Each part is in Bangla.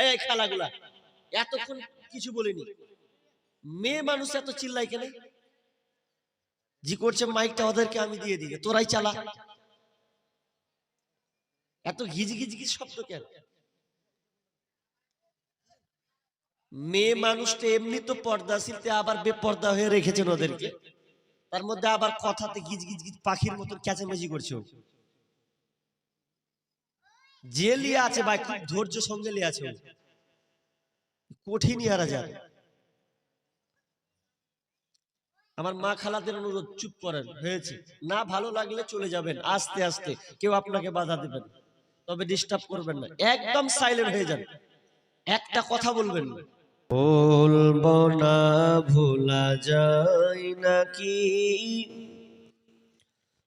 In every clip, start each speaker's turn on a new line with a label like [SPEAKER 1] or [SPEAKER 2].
[SPEAKER 1] এই খেলাগুলা। এতক্ষণ কিছু বলিনি। মেয়ে মানুষ এত চিল্লাই কেন? জি করছে মাইকটা ওদেরকে আমি দিয়ে দিই। তোরাই চালা। এত ঘিজি ঘিজি ঘিজি শব্দ কেন? মেয়ে মানুষটা এমনি তো পর্দা পর্দাশীলতে আবার বেপর্দা হয়ে রেখেছেন ওদেরকে। তার মধ্যে আবার কথাতে গিজ গিজ গিজ পাখির মতো ক্যাচামেচি করছে। যে লিয়ে আছে ভাই, খুব ধৈর্য সঙ্গে লিয়ে আছে কঠিনই হারা যায় আমার মা খালাদের অনুরোধ, চুপ করেন, হয়েছে। না ভালো লাগলে চলে যাবেন, আস্তে আস্তে। কেউ আপনাকে বাধা দেবেন তবে ডিস্টার্ব করবেন না। একদম সাইলেন্ট হয়ে যান। একটা কথা বলবেন না। বলব না ভোলা যায় নাকি?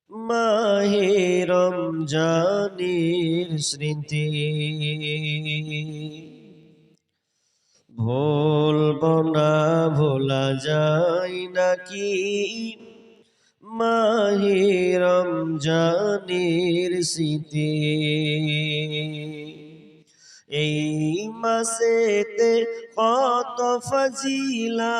[SPEAKER 1] মাহে রমজানের স্মৃতি ভুলবো না ভোলা যায় নাকি? মাহে রমজানের স্মৃতি। এই মাসেতে কত ফজিলা।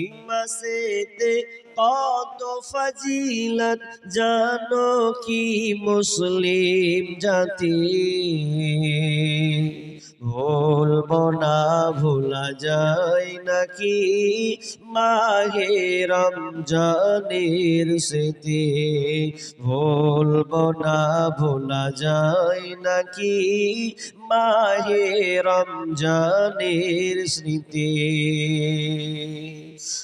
[SPEAKER 1] মাসেতে কত ফজিলত, জানো কি মুসলিম জাতি? ভুলবো না, ভোলা যায় নাকি? মাহে রমজানের স্মৃতি। ভুলবো না, ভোলা যায় নাকি? মাহে রমজানের স্মৃতি।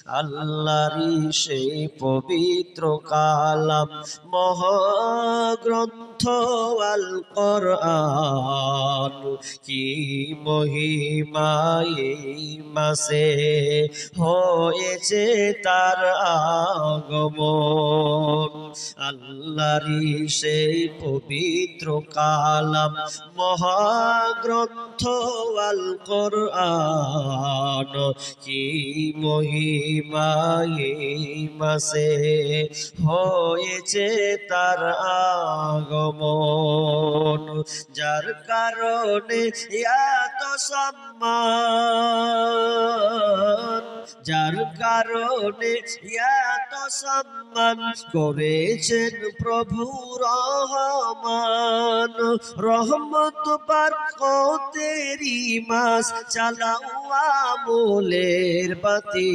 [SPEAKER 1] আল্লাহরি সেই পবিত্র কালাম মহাগ্রন্থ আল কোরআন। কি মহিমায় মাসে হয়েছে তার আগমন। আল্লাহরি সেই পবিত্র কালাম মহাগ্রন্থ আল কোরআন কি মহিমা এই মাসে হয়েছে তার আগমন? যার কারণে এত সম্মান যার কারণে এত সম্মান করেছেন প্রভু রহমান। রহমত পার তেরি মাস চালাও আমলের বাতি।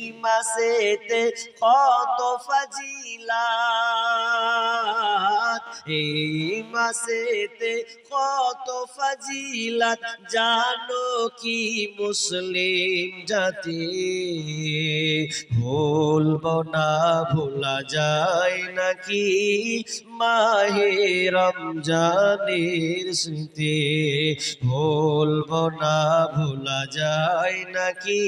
[SPEAKER 1] মাসেতে কত ফাজিলা এই মাসেতে কত ফাজিলাত? জানো কি মুসলিম জাতি? ভুলবো না, ভোলা যায় নাকি মাহে রমজানের স্মৃতি? ভুলবো না, ভোলা যায় নাকি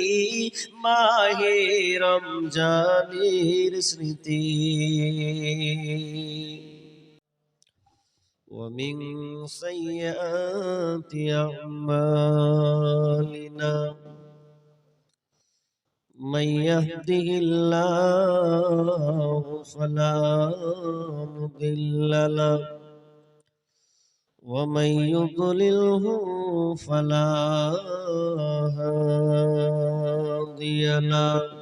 [SPEAKER 1] মাহে রমজানের স্মৃতি ومن سيئات أعمالنا من يهده الله فلا مضل له ومن يضلله فلا هادي له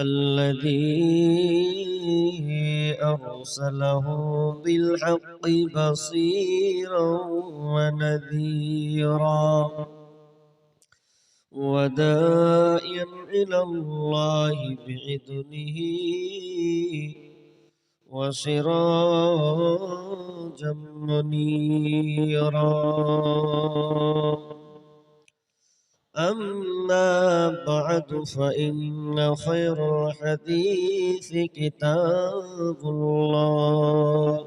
[SPEAKER 1] الذي أرسله بالحق بصيرا ونذيرا ودائيا إلى الله بإذنه وسراجا منيرا أما بعد فإن خير الحديث كتاب الله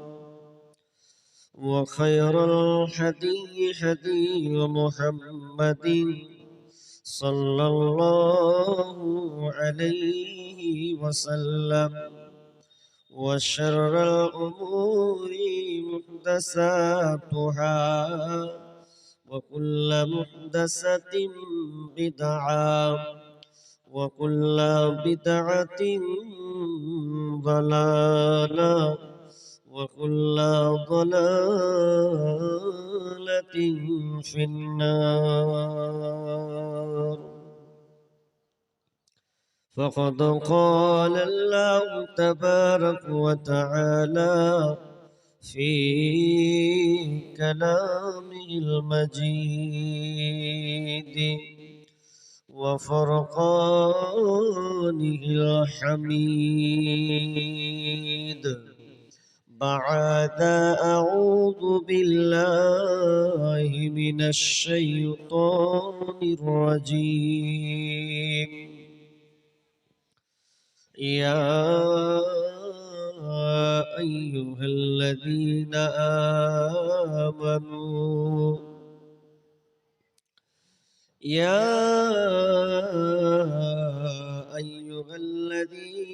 [SPEAKER 1] وخير الحدي حدي محمد صلى الله عليه وسلم وشر الأمور محدثاتها وكل محدثة بدعة وكل بدعة ضلالة وكل ضلالة في النار. فقد قال الله تبارك وتعالى في كلامه المجيد وفرقانه الحميد. بعد أعوذ بالله من الشيطان الرجيم. يا الذين آمنوا. يا أيها الذين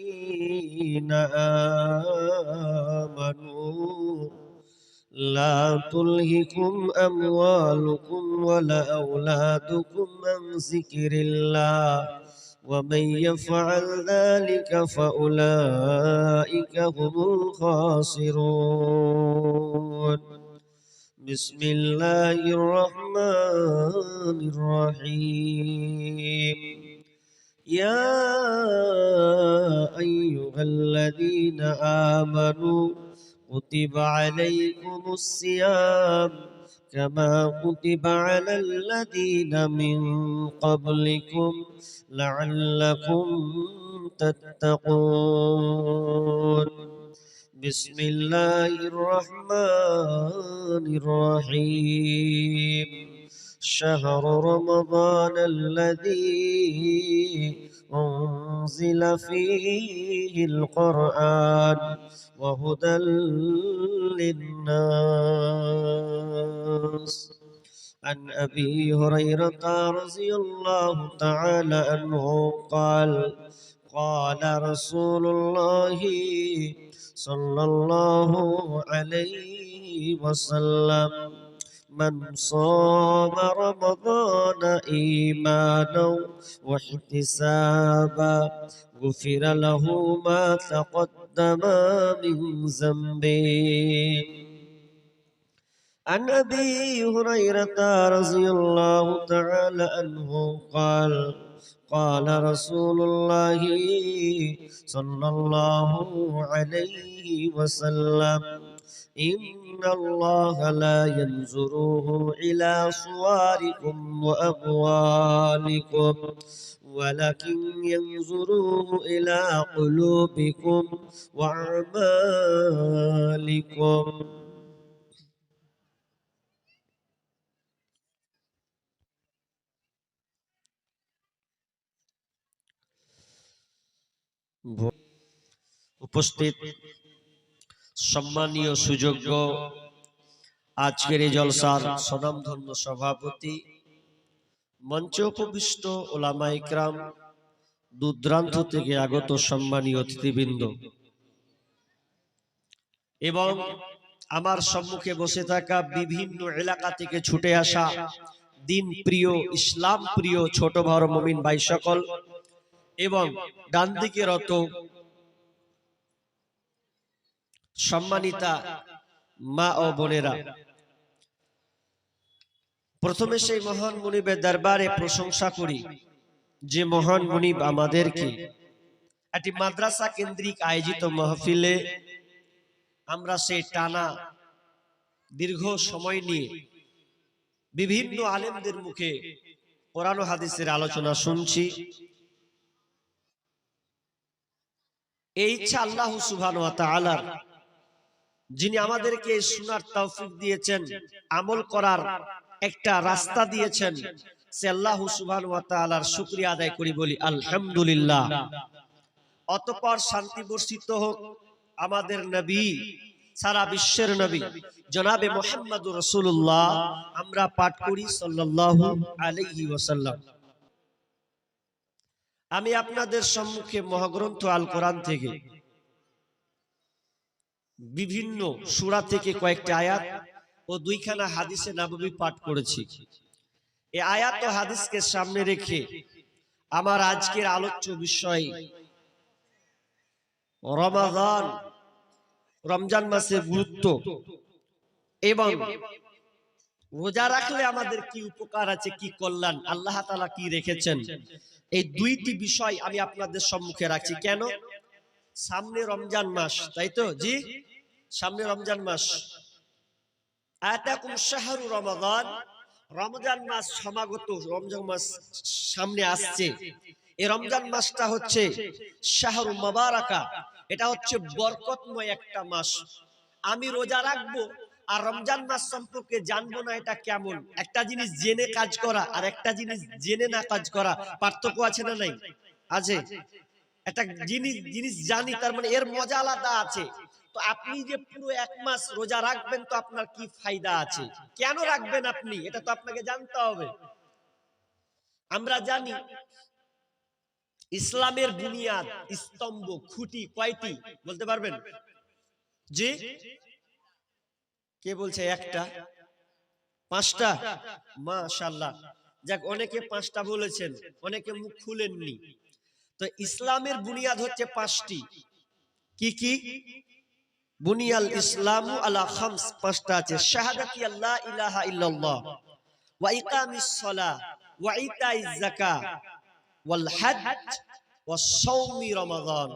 [SPEAKER 1] آمنوا لا تلهكم أموالكم ولا أولادكم عن ذكر الله. ومن يفعل ذلك فأولئك هم الخاسرون. بسم الله الرحمن الرحيم. يا أيها الذين آمنوا كتب عليكم الصيام كما كتب على الذين من قبلكم لعلكم تتقون. بسم الله الرحمن الرحيم. شهر رمضان الذي أنزل فيه القرآن وهدى للناس. عن أبي هريرة رضي الله تعالى عنه قال قال رسول الله صلى الله عليه وسلم من صام رمضان إيمانا واحتسابا غفر له ما تقدم من ذنبه. عن أبي هريرة رضي الله تعالى عنه قال قال رسول الله صلى الله عليه وسلم إن الله لا ينظر إلى صوركم وأموالكم ولكن ينظر إلى قلوبكم وأعمالكم. উপস্থিত। সম্মানীয় সুযোগ্য আজকের এই জলসার সনামধন্য সভাপতি মঞ্চে উপবিষ্ট ওলামা ইকরাম দূরদূরান্ত থেকে আগত সম্মানীয় অতিথিবৃন্দ। এবং আমার সম্মুখে বসে থাকা বিভিন্ন এলাকা থেকে ছুটে আসা দিন প্রিয়, ইসলাম প্রিয় ছোট বড় মমিন ভাই সকল এবং ডান দিকে রত সম্মানিতা মা ও বোনেরা। প্রথমে সেই মহান মুনিবের দরবারে প্রশংসা করি। যে মহান মুনিব আমাদেরকে একটি মাদ্রাসা কেন্দ্রিক আয়োজিত মাহফিলে আমরা সেই টানা দীর্ঘ সময় নিয়ে বিভিন্ন আলেমদের মুখে কোরআন হাদিসের আলোচনা শুনছি।
[SPEAKER 2] এই ইচ্ছা আল্লাহ সুবহান ওয়া তাআলার যিনি আমাদেরকে শোনার তৌফিক দিয়েছেন, আমল করার একটা রাস্তা দিয়েছেন, সে আল্লাহ সুবহান ওয়া তাআলার শুকরিয়া আদায় করি বলি, আলহামদুলিল্লাহ। অতঃপর শান্তি বর্ষিত হোক আমাদের নবী, সারা বিশ্বের নবী, জনাবে মোহাম্মদুর রাসূলুল্লাহ, আমরা পাঠ করি সাল্লাল্লাহু আলাইহি ওয়াসাল্লাম। আমি আপনাদের সম্মুখে মহাগ্রন্থ আল কোরআন থেকে বিভিন্ন সূরা থেকে কয়েকটি আয়াত ও দুইখানা হাদিসে নববী পাঠ করেছি। এই আয়াত ও হাদিসকে সামনে রেখে আমার আজকের আলোচ্য বিষয় রমাদান। রমজান মাসের গুরুত্ব এবং রোজা রাখলে আমাদের কি উপকার আছে কি কল্যাণ? আল্লাহ তাআলা কি রেখেছেন? এই দুইটি বিষয় আমি আপনাদের সম্মুখে রাখছি। কেন? সামনে রমজান মাস তাই তো জি? সামনে রমজান মাস। আতাকুম শাহরু রমাদান। রমজান মাস সমাগত, রমজান মাস সামনে আসছে। এই রমজান মাসটা হচ্ছে শাহরু মাবারাকা। এটা হচ্ছে বরকতময় একটা মাস। আমি রোজা রাখব আর রমজান মাস সম্পর্কে জানব না এটা কেমন? একটা জিনিস জেনে কাজ করা আর একটা জিনিস জেনে না কাজ করা। পার্থক্য আছে না নাই? আছে? একটা জিনিস জিনিস জানি তার মানে এর মজা আলাদা আছে। তো আপনি যে পুরো এক মাস রোজা রাখবেন তো আপনার কি ফায়দা আছে? কেন রাখবেন আপনি? এটা তো আপনাকে জানতে হবে। আমরা জানি ইসলামের বুনিয়াদ স্তম্ভ খুঁটি কয়টি? বলতে পারবেন? জি? কে বলছে একটা? পাঁচটা? মাশাল্লাহ যাক অনেকে পাঁচটা বলেছেন অনেকে মুখ খুলেননি। তো ইসলামের বুনিয়াদ হচ্ছে পাঁচটি। কি কি? বুনিয়াল ইসলামু আলা খামস, পাঁচটা আছে। শাহাদাতি আল্লাহ ইলাহা ইল্লাল্লাহ, ওয়া ইকামিস সালাহ ওয়া ইতাইজ যাকাত, ওয়াল হজ ওয়া সাওমি রমাদান।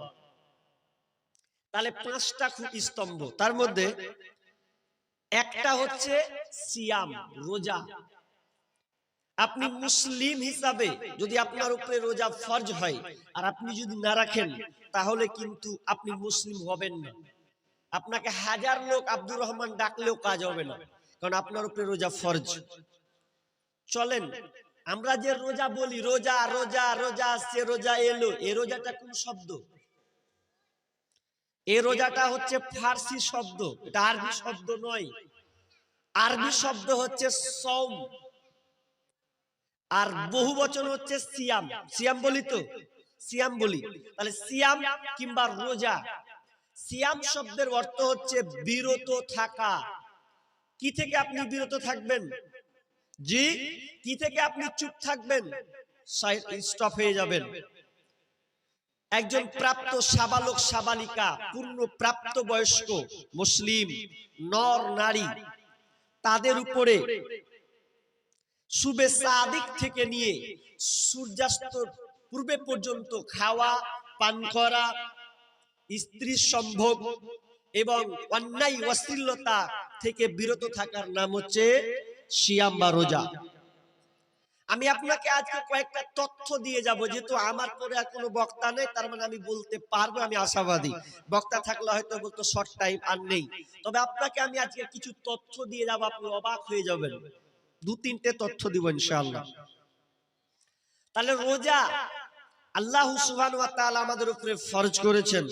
[SPEAKER 2] তাহলে পাঁচটা খুব স্তম্ভ। তার মধ্যে একটা হচ্ছে সিয়াম, রোজা। আপনি মুসলিম হিসাবে যদি আপনার উপরে রোজা ফরজ হয় আর আপনি যদি না রাখেন তাহলে কিন্তু আপনি মুসলিম হবেন না। আপনাকে হাজার লোক আব্দুর রহমান ডাকলেও কাজ হবে না। কারণ আপনার উপরে রোজা ফরজ। চলেন আমরা যে রোজা বলি রোজা রোজা রোজা আসছে রোজা এলো। এ রোজাটা কোন শব্দ? এ রোজাটা হচ্ছে ফার্সি শব্দ এটা আরবি শব্দ নয়। আরবি শব্দ হচ্ছে সৌম আর বহু বচন হচ্ছে সিয়াম। সিয়াম বলি তো? সিয়াম বলি। তাহলে সিয়াম কিংবা রোজা। সিয়াম শব্দের অর্থ হচ্ছে বিরত থাকা। কি থেকে আপনি বিরত থাকবেন? জি? কি থেকে আপনি চুপ থাকবেন? স্টপ হয়ে যাবেন। একজন প্রাপ্ত সাবালক, সাবালিকা, পূর্ণ প্রাপ্ত বয়স্ক, মুসলিম, নর, নারী, তাদের উপরে শুভে থেকে নিয়ে সূর্যাস্ত পূর্বে পর্যন্ত খাওয়া, পান করা স্ত্রী সম্ভোগ এবং অন্যায় অশ্লীলতা থেকে বিরত থাকার নাম হচ্ছে শিয়াম বা রোজা। আমি আপনাকে আজকে কয়েকটা তথ্য দিয়ে যাব, যেহেতু আমার পরে আর কোনো বক্তা নেই, তার মানে আমি বলতে পারব, আমি আশাবাদী। বক্তা থাকলে হয়তো বলতো, শর্ট টাইম আর নেই। তবে আপনাকে আমি আজকে কিছু তথ্য দিয়ে যাব, আপনি অবাক হয়ে যাবেন। দু তিনটে তথ্য দিব ইনশাআল্লাহ। তাহলে রোজা আল্লাহ সুবহানাহু ওয়া তাআলা আমাদের উপরে ফরজ করেছেন।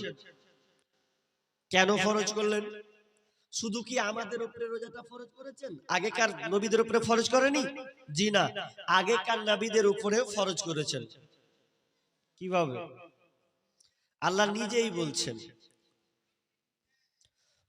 [SPEAKER 2] কেন ফরজ করলেন? শুধু কি আমাদের উপরে রোজাটা ফরজ করেছেন? আগেকার নবীদের উপরে ফরজ করেনি? জি না, আগেকার নবীদের উপরে ফরজ করেছেন। কীভাবে? আল্লাহ নিজেই বলছেন।